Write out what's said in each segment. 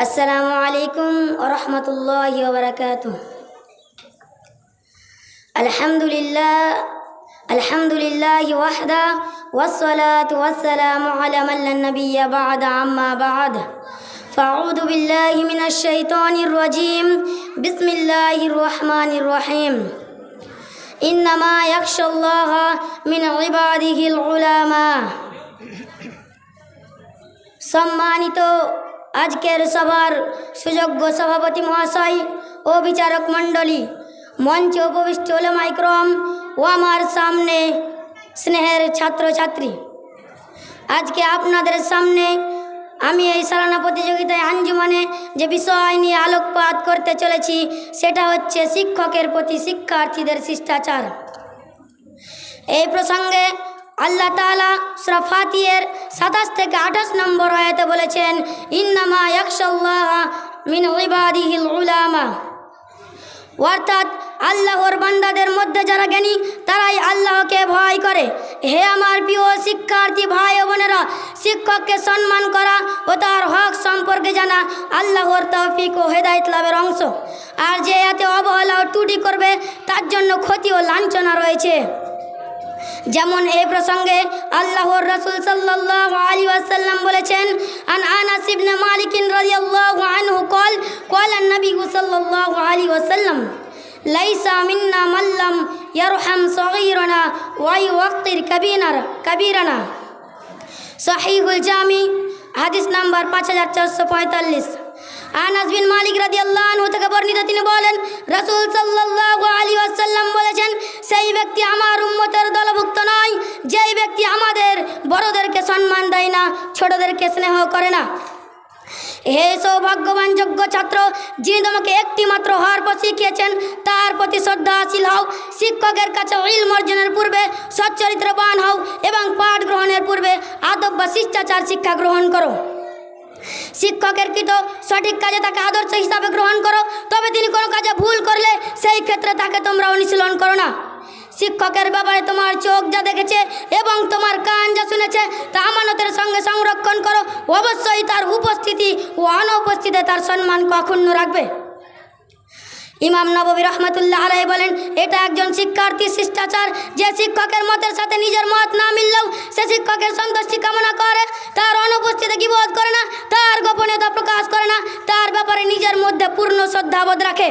السلام عليكم ورحمة الله وبركاته الحمد لله الحمد لله وحده والصلاة والسلام على من لا نبي بعد عما بعد فأعوذ بالله من الشيطان الرجيم بسم الله الرحمن الرحيم إنما يخشى الله من عباده العلماء সম্মানিত আজকের সভার সুযোগ্য সভাপতি মহাশয় ও বিচারক মণ্ডলী। মঞ্চে উপবিষ্ট ওলেমাইক্রম ও আমার সামনে স্নেহের ছাত্রছাত্রী। আজকে আপনাদের সামনে আমি এই সালানা প্রতিযোগিতায় আঞ্জুমানে যে বিষয় নিয়ে আলোকপাত করতে চলেছি, সেটা হচ্ছে শিক্ষকের প্রতি শিক্ষার্থীদের শিষ্টাচার। এই প্রসঙ্গে আল্লাহ তালা সফাতিয়ের সাতাশ থেকে আঠাশ নম্বর আয়াতে বলেছেন, ইন্নামা ইয়াকশাল্লাহ মিন ইবাদিহিল উলামা। অর্থাৎ আল্লাহর বান্দাদের মধ্যে যারা জ্ঞানী, তারাই আল্লাহকে ভয় করে। হে আমার প্রিয় শিক্ষার্থী ভাই বোনেরা, শিক্ষককে সম্মান করা ও তার হক সম্পর্কে জানা আল্লাহর তৌফিক ও হেদায়ত লাভের অংশ। আর যে এতে অবহেলা ও ত্রুটি করবে, তার জন্য ক্ষতি ও লাঞ্ছনা রয়েছে। যেমন এই প্রসঙ্গে আল্লাহর রসুল সাল্লাহ আলী ওয়াসাল্লাম বলেছেন, আন লাইসা মিন্না মাল্লাম ইয়ারহাম সগীরনা ওয়া ইউয়াক্কির কবীনার, কবীরনা। সহিহুল জামি, হাদিস নাম্বার পাঁচ হাজার চারশো পঁয়তাল্লিশ। আনাস মালিক রাজি আল্লাহ থেকে বর্ণিত তিনি বলেন, রসুল সাল্লাহ আলী আসাল্লাম বলেছেন, সেই ব্যক্তি আমার উম্মতের দলভুক্ত ব্যক্তি আমাদের বড়দেরকে সম্মান দেয় না, ছোটদেরকে স্নেহ করে না। হে সৌভাগ্যবান যোগ্য ছাত্র, যিনি তোমাকে একটি মাত্র হওয়ার পর শিখিয়েছেন, তার প্রতি শ্রদ্ধাশীল হও। শিক্ষকের কাছে ইলম অর্জনের পূর্বে সচ্চরিত্রবান হও এবং পাঠ গ্রহণের পূর্বে আদব বা শিষ্টাচার শিক্ষা গ্রহণ করো। শিক্ষকের কৃত সঠিক কাজে তাকে আদর্শ হিসাবে গ্রহণ করো, তবে তিনি কোনো কাজে ভুল করলে সেই ক্ষেত্রে তাকে তোমরা অনুশীলন করো না। শিক্ষকের ব্যাপারে তোমার চোখ যা দেখেছে এবং তোমার কান যা শুনেছে তা আমানতের সঙ্গে সংরক্ষণ করো। অবশ্যই তার উপস্থিতি ও অনুপস্থিতিতে তার সম্মান কখনো রাখবে। ইমাম নবী রহমতুল্লাহ আলাই বলেন, এটা একজন শিক্ষার্থী শিষ্টাচার। যে শিক্ষকের মতের সাথে নিজের মত না মিললেও সে শিক্ষকের সন্তুষ্টি কামনা করে। তার অনুপস্থিতি গিবোধ করে না? তার গোপনীয়তা প্রকাশ করে না। তার ব্যাপারে নিজের মধ্যে পূর্ণ শ্রদ্ধাবোধ রাখে।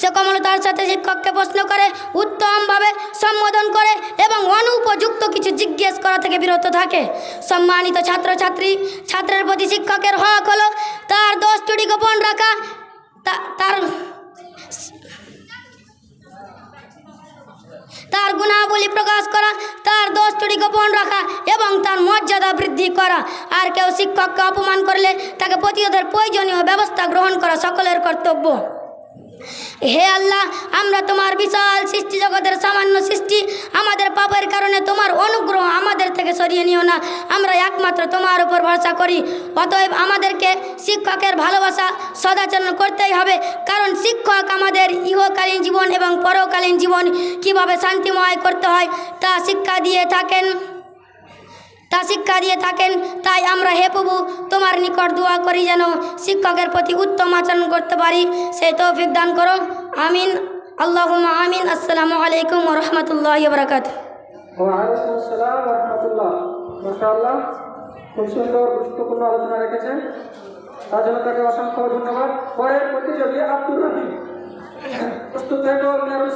সে কমলতার সাথে শিক্ষককে প্রশ্ন করে, উত্তমভাবে সম্বোধন করে এবং অনুপযুক্ত কিছু জিজ্ঞেস করা থেকে বিরত থাকে। সম্মানিত ছাত্রছাত্রী, ছাত্রের প্রতি শিক্ষকের হক হলো তার দোষ ত্রুটি গোপন রাখা তার তার গুণাবলী প্রকাশ করা, তার দোষ ত্রুটি গোপন রাখা এবং তার মর্যাদা বৃদ্ধি করা। আর কেউ শিক্ষককে অপমান করলে তাকে প্রতিরোধের প্রয়োজনীয় ব্যবস্থা গ্রহণ করা সকলের কর্তব্য। হে আল্লাহ, আমরা তোমার বিশাল সৃষ্টি জগতের সামান্য সৃষ্টি, আমাদের পাপের কারণে তোমার অনুগ্রহ আমাদের থেকে সরিয়ে নিও না। আমরা একমাত্র তোমার উপর ভরসা করি। অতএব আমাদেরকে শিক্ষকের ভালোবাসা সদাচরণ করতেই হবে। কারণ শিক্ষক আমাদের ইহকালীন জীবন এবং পরকালীন জীবন কীভাবে শান্তিময় করতে হয় তা শিক্ষা দিয়ে থাকেন তা শিক্ষা দিয়ে থাকেন, তাই আমরা হে প্রভু, তোমার নিকট দোয়া করি যেন শিক্ষকের প্রতি উত্তম আচরণ করতে পারি। সেই তৌফিক দান করো। আমিন। আল্লাহ আমিন। আসসালামু আলাইকুম রহমতুল্লাহ বরকাত খুব সুন্দর, গুরুত্বপূর্ণ আলোচনা রেখেছেন। তার জন্য তাকে অসংখ্য ধন্যবাদ। পরের প্রতিযোগী আব্দুর রহিম। প্রস্তুত মেরুল